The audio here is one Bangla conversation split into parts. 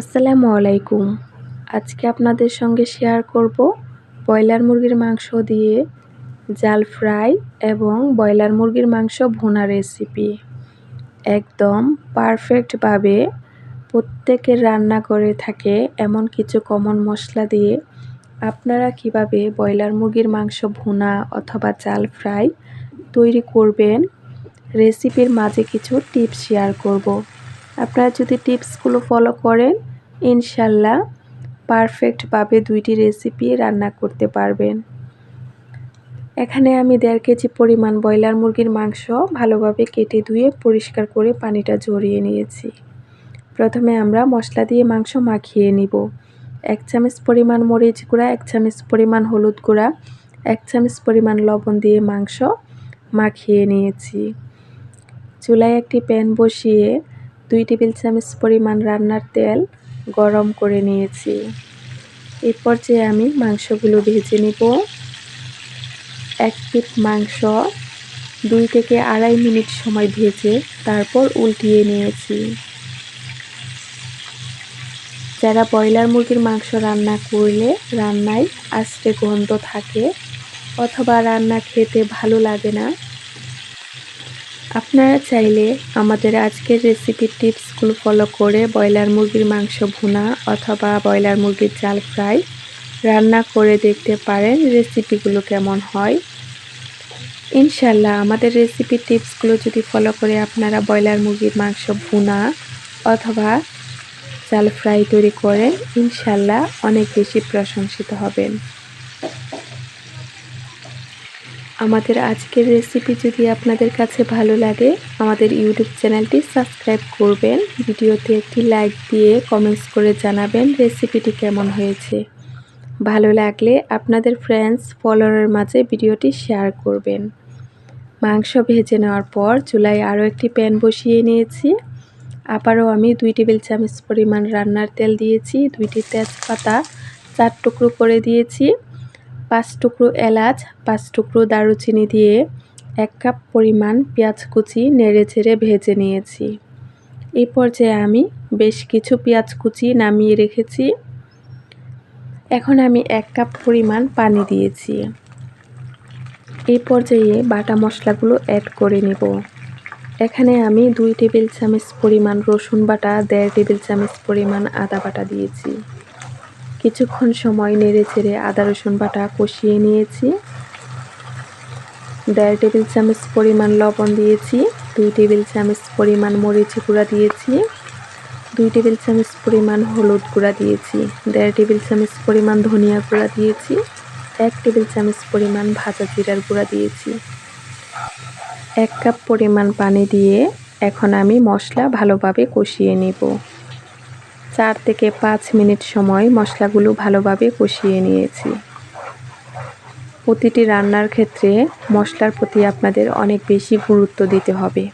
আসসালামু আলাইকুম। আজকে আপনাদের সঙ্গে শেয়ার করব ব্রয়লার মুরগির মাংস দিয়ে জাল ফ্রাই এবং ব্রয়লার মুরগির মাংস ভোনা রেসিপি একদম পারফেক্টভাবে প্রত্যেকের রান্না করে থাকে এমন কিছু কমন মশলা দিয়ে। আপনারা কীভাবে ব্রয়লার মুরগির মাংস ভুনা অথবা জাল ফ্রাই তৈরি করবেন? রেসিপির মাঝে কিছু টিপস শেয়ার করব। আপনারা যদি টিপসগুলো ফলো করেন, ইনশাল্লাহ পারফেক্টভাবে দুইটি রেসিপি রান্না করতে পারবেন। এখানে আমি দেড় কেজি পরিমাণ ব্রয়লার মুরগির মাংস ভালোভাবে কেটে ধুয়ে পরিষ্কার করে পানিটা ঝরিয়ে নিয়েছি। প্রথমে আমরা মশলা দিয়ে মাংস মাখিয়ে নিব। এক চামচ পরিমাণ মরিচ গুঁড়া, এক চামচ পরিমাণ হলুদ গুঁড়া, এক চামচ পরিমাণ লবণ দিয়ে মাংস মাখিয়ে নিয়েছি। চুলায় একটি প্যান বসিয়ে দুই টেবিল চামচ পরিমাণ রান্নার তেল গরম করে নিয়েছি। এই পর্যায়ে আমি মাংসগুলো ভেজে নিব। এক পিট মাংস, দুই থেকে আড়াই মিনিট সময় ভেজে তারপর উল্টিয়ে নিয়েছি। যারা ব্রয়লার মুরগির মাংস রান্না করলে রান্নায় আস্তে গন্ধ থাকে অথবা রান্না খেতে ভালো লাগে না আপনারা চাইলে আমাদের আজকের রেসিপির টিপসগুলো ফলো করে ব্রয়লার মুরগির মাংস ভুনা অথবা ব্রয়লার মুরগির চাল ফ্রাই রান্না করে দেখতে পারেন রেসিপিগুলো কেমন হয়। ইনশাল্লাহ আমাদের রেসিপির টিপসগুলো যদি ফলো করে আপনারা ব্রয়লার মুরগির মাংস ভুনা অথবা চাল ফ্রাই তৈরি করেন ইনশাল্লাহ অনেক বেশি প্রশংসিত হবেন। আমাদের আজকের রেসিপি যদি আপনাদের কাছে ভালো লাগে, আমাদের ইউটিউব চ্যানেলটি সাবস্ক্রাইব করবেন। ভিডিওতে একটি লাইক দিয়ে কমেন্টস করে জানাবেন রেসিপিটি কেমন হয়েছে। ভালো লাগলে আপনাদের ফ্রেন্ডস ফলোয়ারের মাঝে ভিডিওটি শেয়ার করবেন। মাংস ভেজে নেওয়ার পর চুলায় আরও একটি প্যান বসিয়ে নিয়েছি। আবারও আমি দুই টেবিল চামচ পরিমাণ রান্নার তেল দিয়েছি, দুইটি তেজপাতা চার টুকরো করে দিয়েছি। পাঁচ টুকরো এলাচ, পাঁচ টুকরো দারুচিনি দিয়ে এক কাপ পরিমাণ পেঁয়াজ কুচি নেড়ে ছেড়ে ভেজে নিয়েছি। এই পর্যায়ে আমি বেশ কিছু পেঁয়াজ কুচি নামিয়ে রেখেছি। এখন আমি এক কাপ পরিমাণ পানি দিয়েছি। এই পর্যায়ে বাটা মশলাগুলো অ্যাড করে নেব। এখানে আমি দুই টেবিল চামচ পরিমাণ রসুন বাটা, দেড় টেবিল চামচ পরিমাণ আদা বাটা দিয়েছি। কিছুক্ষণ সময় নেড়ে চেড়ে আদা, রসুন বাটা কষিয়ে নিয়েছি। দেড় টেবিল চামচ পরিমাণ লবণ দিয়েছি, দুই টেবিল চামচ পরিমাণ মরিচ গুঁড়া দিয়েছি, দুই টেবিল চামচ পরিমাণ হলুদ গুঁড়া দিয়েছি, দেড় টেবিল চামচ পরিমাণ ধনিয়া গুঁড়া দিয়েছি, এক টেবিল চামচ পরিমাণ ভাজা জিরার গুঁড়া দিয়েছি। এক কাপ পরিমাণ পানি দিয়ে এখন আমি মশলা ভালোভাবে কষিয়ে নেব। চার থেকে পাঁচ মিনিট সময় মশলাগুলো ভালোভাবে কষিয়ে নিয়েছি। প্রতিটি রান্নার ক্ষেত্রে মশলার প্রতি আপনাদের অনেক বেশি গুরুত্ব দিতে হবে।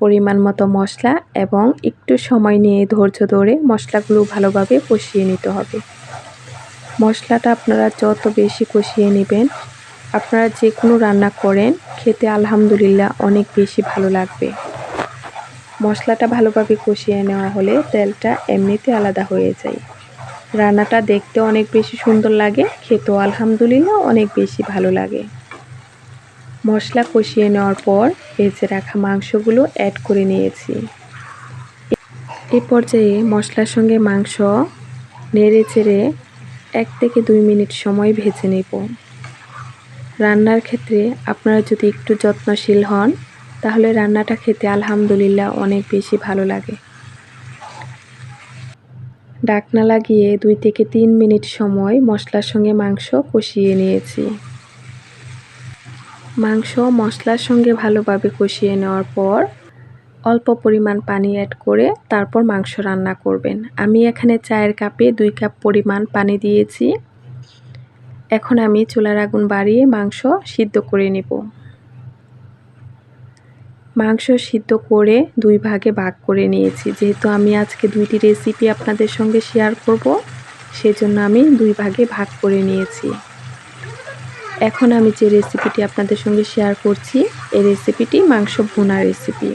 পরিমাণ মতো মশলা এবং একটু সময় নিয়ে ধৈর্য ধরে মশলাগুলো ভালোভাবে কষিয়ে নিতে হবে। মশলাটা আপনারা যত বেশি কষিয়ে নেবেন, আপনারা যে কোনো রান্না করেন, খেতে আলহামদুলিল্লাহ অনেক বেশি ভালো লাগবে। মশলাটা ভালোভাবে কষিয়ে নেওয়া হলে তেলটা এমনিতে আলাদা হয়ে যায়। রান্নাটা দেখতে অনেক বেশি সুন্দর লাগে, খেতেও আলহামদুলিল্লাহ অনেক বেশি ভালো লাগে। মশলা কষিয়ে নেওয়ার পর ভেজে রাখা মাংসগুলো অ্যাড করে নিয়েছি। এ পর্যায়ে মশলার সঙ্গে মাংস নেড়ে চেড়ে এক থেকে দুই মিনিট সময় ভেজে নেব। রান্নার ক্ষেত্রে আপনারা যদি একটু যত্নশীল হন তাহলে রান্নাটা খেতে আলহামদুলিল্লাহ অনেক বেশি ভালো লাগে। ডাকনা লাগিয়ে দুই থেকে তিন মিনিট সময় মশলার সঙ্গে মাংস কষিয়ে নিয়েছি। মাংস মশলার সঙ্গে ভালোভাবে কষিয়ে নেওয়ার পর অল্প পরিমাণ পানি অ্যাড করে তারপর মাংস রান্না করবেন। আমি এখানে চায়ের কাপে দুই কাপ পরিমাণ পানি দিয়েছি। এখন আমি চুলার আগুন বাড়িয়ে মাংস সিদ্ধ করে নেব। মাংস সিদ্ধ করে দুই ভাগে ভাগ করে নিয়েছি। যেহেতু আমি আজকে দুইটি রেসিপি আপনাদের সঙ্গে শেয়ার করব, সেজন্য আমি দুই ভাগে ভাগ করে নিয়েছি। এখন আমি যে রেসিপিটি আপনাদের সঙ্গে শেয়ার করছি, এই রেসিপিটি মাংস ভুনা রেসিপি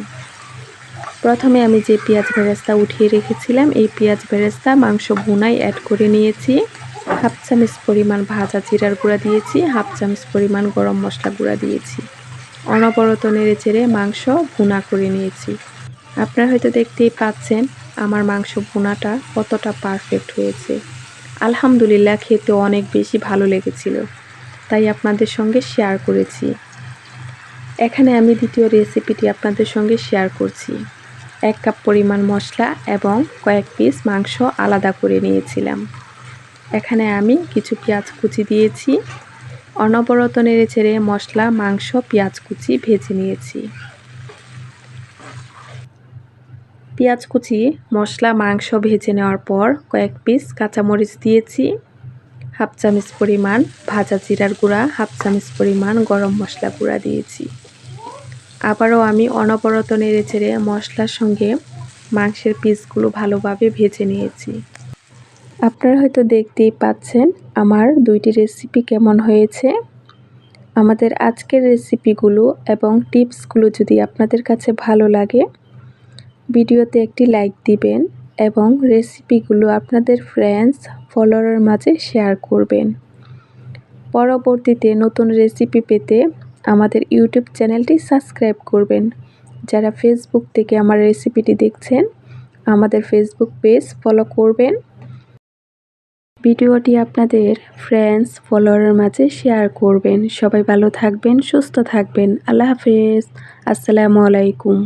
প্রথমে আমি যে পেঁয়াজ বেরেস্তা উঠিয়ে রেখেছিলাম, এই পেঁয়াজ বেরেস্তা মাংস ভুনায় অ্যাড করে নিয়েছি। হাফ চামচ পরিমাণ ভাজা জিরার গুঁড়া দিয়েছি, হাফ চামচ পরিমাণ গরম মশলা গুঁড়া দিয়েছি। অনবরত নেড়ে চেড়ে মাংস ভুনা করে নিয়েছি। আপনারা হয়তো দেখতেই পাচ্ছেন, আমার মাংস ভুনাটা কতটা পারফেক্ট হয়েছে। আলহামদুলিল্লাহ খেতে অনেক বেশি ভালো লেগেছিল, তাই আপনাদের সঙ্গে শেয়ার করেছি। এখানে আমি দ্বিতীয় রেসিপিটি আপনাদের সঙ্গে শেয়ার করছি। এক কাপ পরিমাণ মশলা এবং কয়েক পিস মাংস আলাদা করে নিয়েছিলাম। এখানে আমি কিছু পেঁয়াজ কুচি দিয়েছি অনবরত নেড়ে ছেড়ে মশলা, মাংস, পেঁয়াজ কুচি ভেজে নিয়েছি। পেঁয়াজ কুচি, মশলা, মাংস ভেজে নেওয়ার পর কয়েক পিস কাঁচামরিচ দিয়েছি। হাফ চামচ পরিমাণ ভাজা জিরার গুঁড়া, হাফ চামচ পরিমাণ গরম মশলা গুঁড়া দিয়েছি। আবারও আমি অনবরত নেড়ে ছেড়ে মশলার সঙ্গে মাংসের পিসগুলো ভালোভাবে ভেজে নিয়েছি। আপনারা হয়তো দেখতেই পাচ্ছেন আমার দুইটি রেসিপি কেমন হয়েছে। আমাদের আজকের রেসিপিগুলো এবং টিপসগুলো যদি আপনাদের কাছে ভালো লাগে, ভিডিওতে একটি লাইক দিবেন এবং রেসিপিগুলো আপনাদের ফ্রেন্ডস ফলোয়ারের মাঝে শেয়ার করবেন। পরবর্তীতে নতুন রেসিপি পেতে আমাদের ইউটিউব চ্যানেলটি সাবস্ক্রাইব করবেন। যারা ফেসবুক থেকে আমার রেসিপিটি দেখছেন, আমাদের ফেসবুক পেজ ফলো করবেন। ভিডিওটি আপনাদের ফ্রেন্ডস ফলোয়ারের মাঝে শেয়ার করবেন। সবাই ভালো থাকবেন, সুস্থ থাকবেন। আল্লাহ হাফেজ। আসসালামু আলাইকুম।